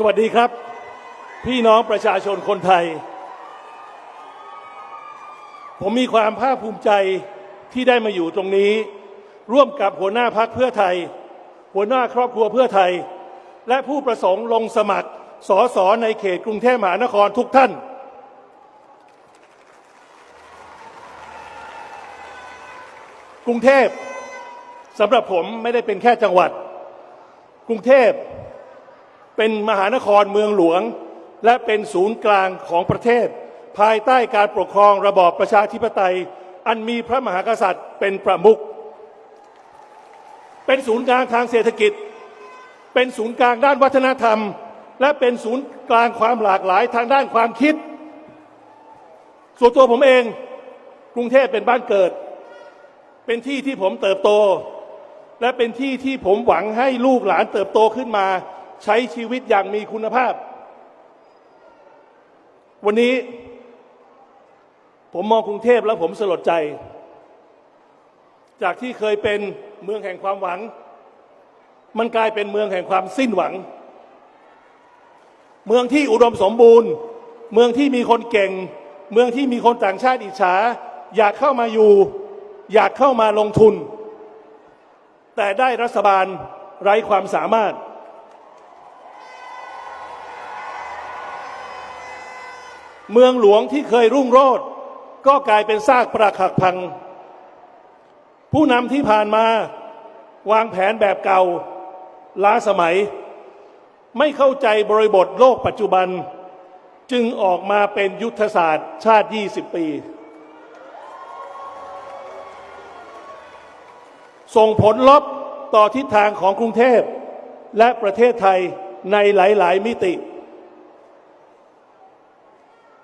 สวัสดีครับ พี่น้องประชาชนคนไทย ผมมีความภาคภูมิใจที่ได้มาอยู่ตรงนี้ ร่วมกับหัวหน้าพักเพื่อไทย หัวหน้าครอบครัวเพื่อไทย และผู้ประสงค์ลงสมัครสอสอในเขตกรุงเทพมหานครทุกท่าน กรุงเทพสำหรับผมไม่ได้เป็นแค่จังหวัด กรุงเทพ เป็นมหานครเมืองหลวง และเป็นศูนย์กลางของประเทศ ภายใต้การปกครองระบอบประชาธิปไตย อันมีพระมหากษัตริย์เป็นประมุขเป็นศูนย์กลางทางเศรษฐกิจ เป็นศูนย์กลางด้านวัฒนธรรม และเป็นศูนย์กลางความหลากหลายทางด้านความคิด ส่วนตัวผมเองกรุงเทพเป็นบ้านเกิด เป็นที่ที่ผมเติบโต และเป็นที่ที่ผมหวังให้ลูกหลานเติบโตขึ้นมา ใช้ชีวิตอย่างมีคุณภาพ วันนี้ ผมมองกรุงเทพแล้วผมสลดใจ จากที่เคยเป็นเมืองแห่งความหวัง มันกลายเป็นเมืองแห่งความสิ้นหวัง เมืองที่อุดมสมบูรณ์ เมืองที่มีคนเก่ง เมืองที่มีคนต่างชาติอิจฉา อยากเข้ามาอยู่ อยากเข้ามาลงทุน แต่ได้รัฐบาลไร้ความสามารถ เมืองหลวงที่เคยรุ่งโรจน์ก็กลายเป็นซากปรักหักพัง ผู้นำที่ผ่านมาวางแผนแบบเก่าล้าสมัย ไม่เข้าใจบริบทโลกปัจจุบัน จึงออกมาเป็นยุทธศาสตร์ชาติ 20 ปี ส่งผลลบต่อทิศทางของกรุงเทพและประเทศไทยในหลาย ๆ มิติ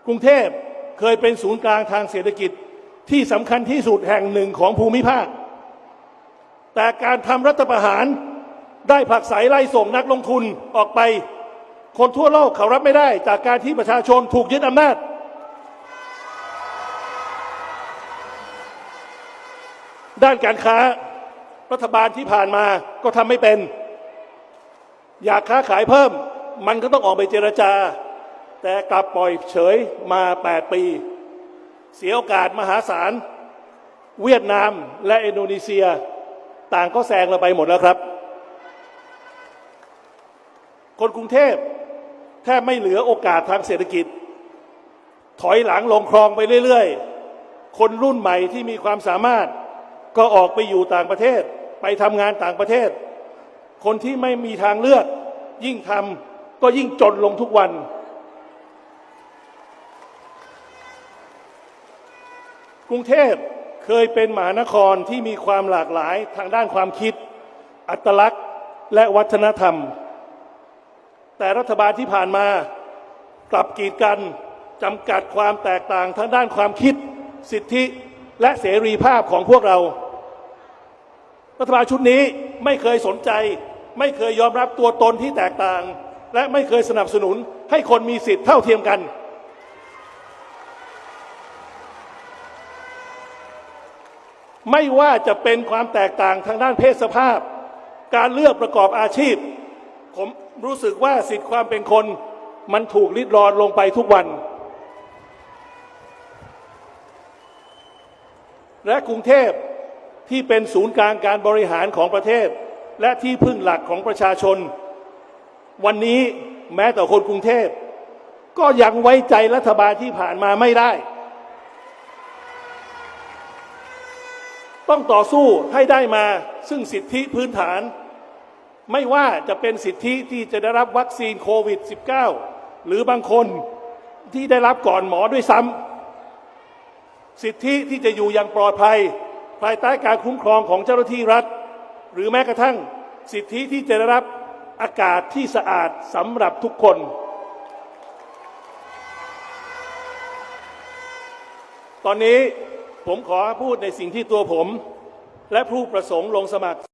กรุงเทพเคยเป็นศูนย์กลางทางเศรษฐกิจที่สำคัญที่สุดแห่งหนึ่งของภูมิภาค แต่การทำรัฐประหารได้ผลักไสไล่ส่งนักลงทุนออกไป คนทั่วโลกเขารับไม่ได้ จากการที่ประชาชนถูกยึดอำนาจ ด้านการค้ารัฐบาลที่ผ่านมาก็ทำไม่เป็น อยากค้าขายเพิ่ม มันก็ต้องออกไปเจรจา แต่กลับปล่อยเฉยมา 8 ปี เสียโอกาสมหาศาล เวียดนามและอินโดนีเซีย ต่างก็แซงเราไปหมดแล้วครับ คนกรุงเทพแทบไม่เหลือโอกาสทางเศรษฐกิจ ถอยหลังลงคลองไปเรื่อยๆ คนรุ่นใหม่ที่มีความสามารถก็ออกไปอยู่ต่างประเทศ ไปทำงานต่างประเทศ คนที่ไม่มีทางเลือกยิ่งทำก็ยิ่งจนลงทุกวัน กรุงเทพเคยเป็นมหานครที่มีความหลากหลายทางด้านความคิด อัตลักษณ์และวัฒนธรรม แต่รัฐบาลที่ผ่านมากลับกีดกันจำกัดความแตกต่างทางด้านความคิด สิทธิและเสรีภาพของพวกเรา รัฐบาลชุดนี้ไม่เคยสนใจ ไม่เคยยอมรับตัวตนที่แตกต่าง และไม่เคยสนับสนุนให้คนมีสิทธิเท่าเทียมกัน ไม่ว่าจะเป็นความแตกต่างทางด้านเพศสภาพ การเลือกประกอบอาชีพ ผมรู้สึกว่าสิทธิความเป็นคนมันถูกลิดรอนลงไปทุกวัน และกรุงเทพที่เป็นศูนย์กลางการบริหารของประเทศ และที่พึ่งหลักของประชาชน วันนี้แม้แต่คนกรุงเทพก็ยังไว้ใจรัฐบาลที่ผ่านมาไม่ได้ ต้องต่อสู้ให้ได้มาซึ่งสิทธิพื้นฐาน ไม่ว่าจะเป็นสิทธิที่จะได้รับวัคซีนโควิด -19 หรือบางคนที่ได้รับก่อนหมอด้วยซ้ำสิทธิที่จะอยู่อย่างปลอดภัย ภายใต้การคุ้มครองของเจ้าหน้าที่รัฐ หรือแม้กระทั่งสิทธิที่จะได้รับอากาศที่สะอาดสำหรับทุกคน ตอนนี้ ผมขอพูดในสิ่งที่ตัวผม และผู้ประสงค์ลงสมัคร